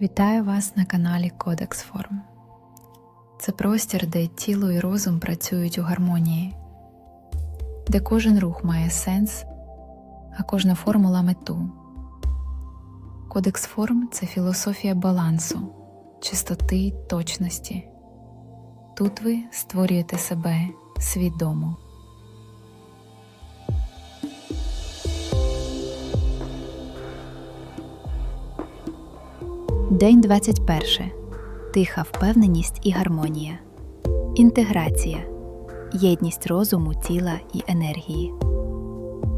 Вітаю вас на каналі Кодекс Форм. Це простір, де тіло і розум працюють у гармонії, де кожен рух має сенс, а кожна формула мету. Кодекс форм це філософія балансу, чистоти й точності. Тут ви створюєте себе свідомо. День 21. Тиха впевненість і гармонія. Інтеграція. Єдність розуму, тіла і енергії.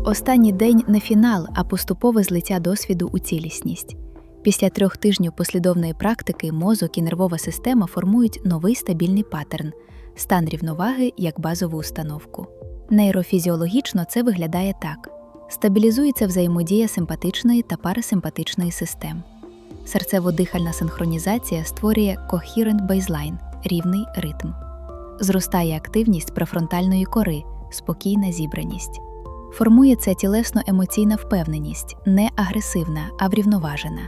Останній день не фінал, а поступове злиття досвіду у цілісність. Після трьох тижнів послідовної практики мозок і нервова система формують новий стабільний паттерн стан рівноваги як базову установку. Нейрофізіологічно це виглядає так: стабілізується взаємодія симпатичної та парасимпатичної систем. Серцево-дихальна синхронізація створює coherent baseline – рівний ритм. Зростає активність префронтальної кори, спокійна зібраність. Формується тілесно-емоційна впевненість, не агресивна, а врівноважена.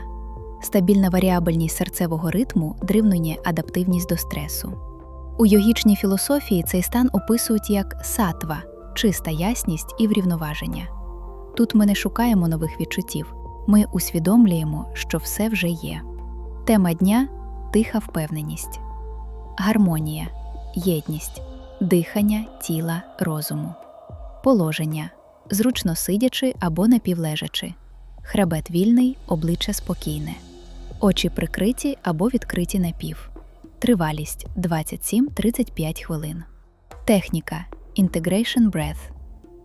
Стабільна варіабельність серцевого ритму дорівнює адаптивність до стресу. У йогічній філософії цей стан описують як сатва чиста ясність і врівноваження. Тут ми не шукаємо нових відчуттів, ми усвідомлюємо, що все вже є. Тема дня тиха впевненість, гармонія, єдність, дихання тіла, розуму, положення, зручно сидячи або напівлежачи, хребет вільний, обличчя спокійне, очі прикриті або відкриті напів, тривалість 27-35 хвилин. Техніка Integration Breath,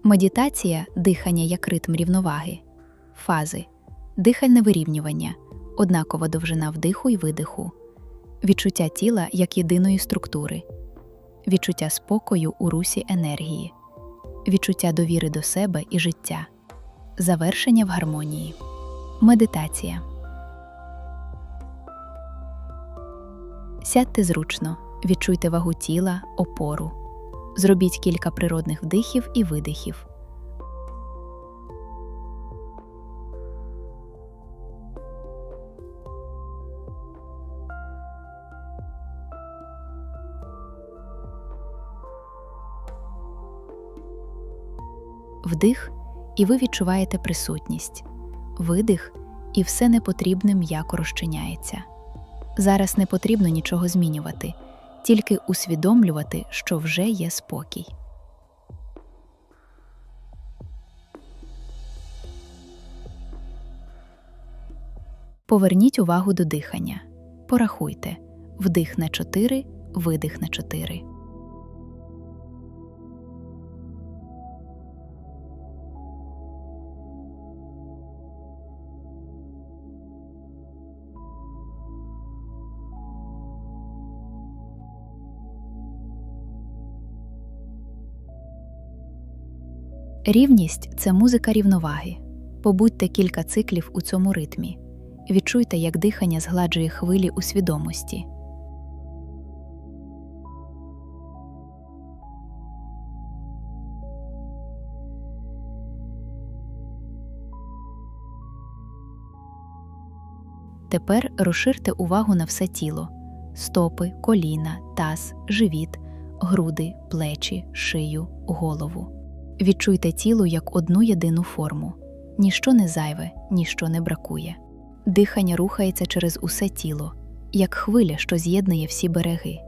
медитація дихання як ритм рівноваги, фази дихальне вирівнювання, однакова довжина вдиху й видиху, відчуття тіла як єдиної структури, відчуття спокою у русі енергії, відчуття довіри до себе і життя, завершення в гармонії, медитація. Сядьте зручно, відчуйте вагу тіла, опору. Зробіть кілька природних вдихів і видихів. Вдих, і ви відчуваєте присутність, видих, і все непотрібне м'яко розчиняється. Зараз не потрібно нічого змінювати, тільки усвідомлювати, що вже є спокій. Поверніть увагу до дихання. Порахуйте вдих на 4, видих на 4. Рівність це музика рівноваги. Побудьте кілька циклів у цьому ритмі. Відчуйте, як дихання згладжує хвилі у свідомості. Тепер розширте увагу на все тіло: стопи, коліна, таз, живіт, груди, плечі, шию, голову. Відчуйте тіло як одну єдину форму. Ніщо не зайве, ніщо не бракує. Дихання рухається через усе тіло, як хвиля, що з'єднує всі береги.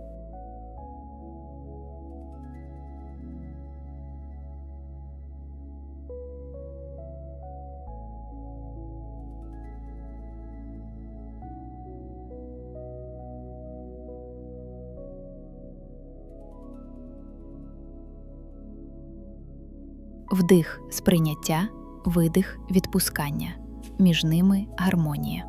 Вдих сприйняття, видих відпускання. Між ними гармонія.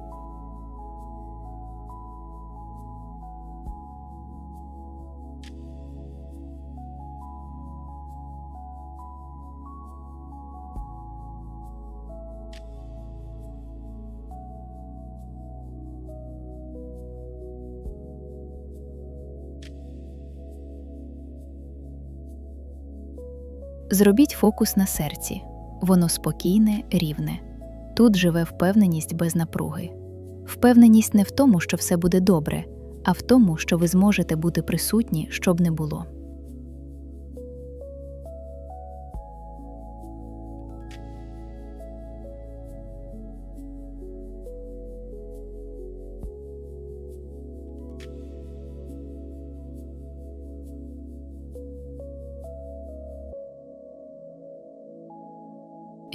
Зробіть фокус на серці. Воно спокійне, рівне. Тут живе впевненість без напруги. Впевненість не в тому, що все буде добре, а в тому, що ви зможете бути присутні, щоб не було.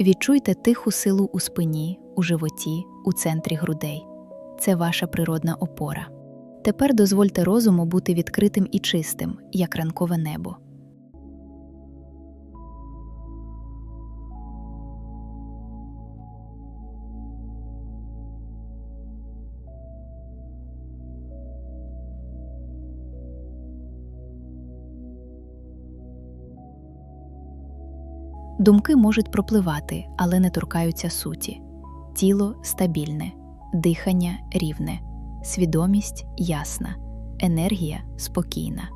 Відчуйте тиху силу у спині, у животі, у центрі грудей. Це ваша природна опора. Тепер дозвольте розуму бути відкритим і чистим, як ранкове небо. Думки можуть пропливати, але не торкаються суті. Тіло стабільне, дихання рівне, свідомість ясна, енергія спокійна.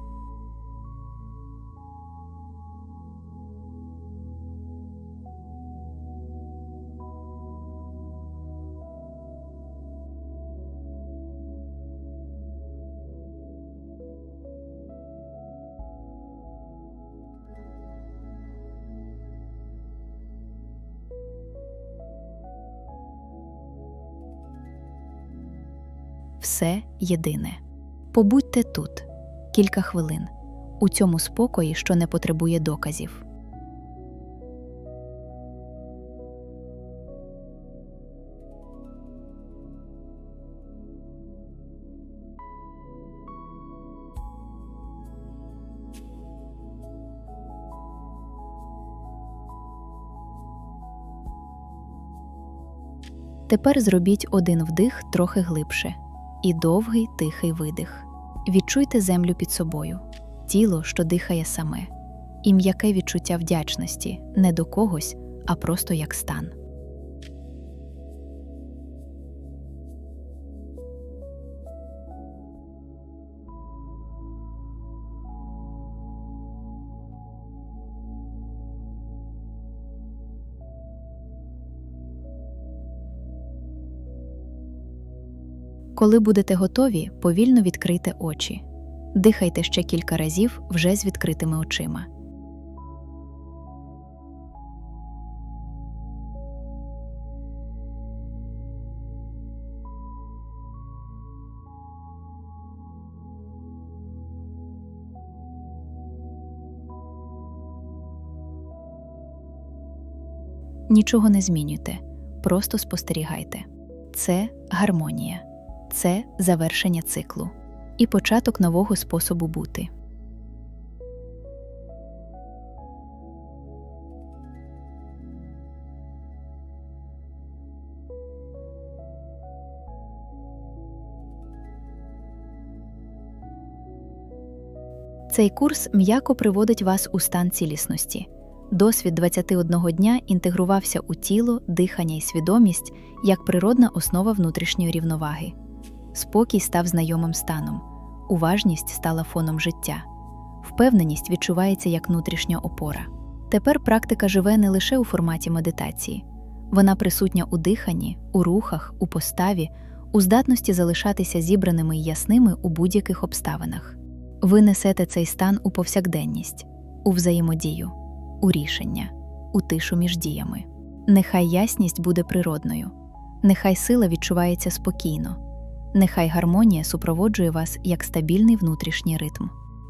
Все єдине. Побудьте тут кілька хвилин, у цьому спокої, що не потребує доказів. Тепер зробіть один вдих трохи глибше і довгий тихий видих. Відчуйте землю під собою, тіло, що дихає саме, і м'яке відчуття вдячності не до когось, а просто як стан. Коли будете готові, повільно відкрийте очі. Дихайте ще кілька разів вже з відкритими очима. Нічого не змінюйте, просто спостерігайте. Це гармонія це завершення циклу і початок нового способу бути. Цей курс м'яко приводить вас у стан цілісності. Досвід 21 дня інтегрувався у тіло, дихання і свідомість як природна основа внутрішньої рівноваги. Спокій став знайомим станом, уважність стала фоном життя, впевненість відчувається як внутрішня опора. Тепер практика живе не лише у форматі медитації, вона присутня у диханні, у рухах, у поставі, у здатності залишатися зібраними й ясними у будь-яких обставинах. Ви несете цей стан у повсякденність, у взаємодію, у рішення, у тишу між діями. Нехай ясність буде природною, нехай сила відчувається спокійно. Нехай гармонія супроводжує вас як стабільний внутрішній ритм.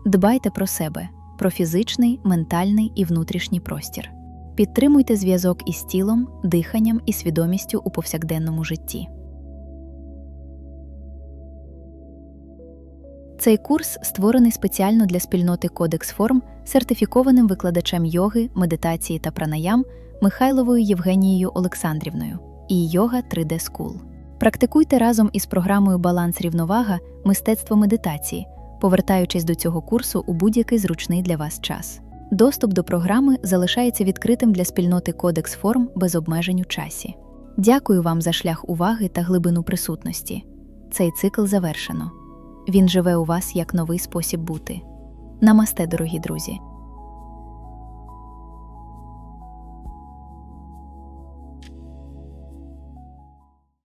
Дбайте про себе, про фізичний, ментальний і внутрішній простір. Підтримуйте зв'язок із тілом, диханням і свідомістю у повсякденному житті. Цей курс створений спеціально для спільноти Кодекс Форм сертифікованим викладачем йоги, медитації та пранаям Михайловою Євгенією Олександрівною і Йога 3D School. Практикуйте разом із програмою Баланс рівновага мистецтво медитації, повертаючись до цього курсу у будь-який зручний для вас час. Доступ до програми залишається відкритим для спільноти Кодекс Форм без обмежень у часі. Дякую вам за шлях уваги та глибину присутності. Цей цикл завершено. Він живе у вас як новий спосіб бути. Намасте, дорогі друзі!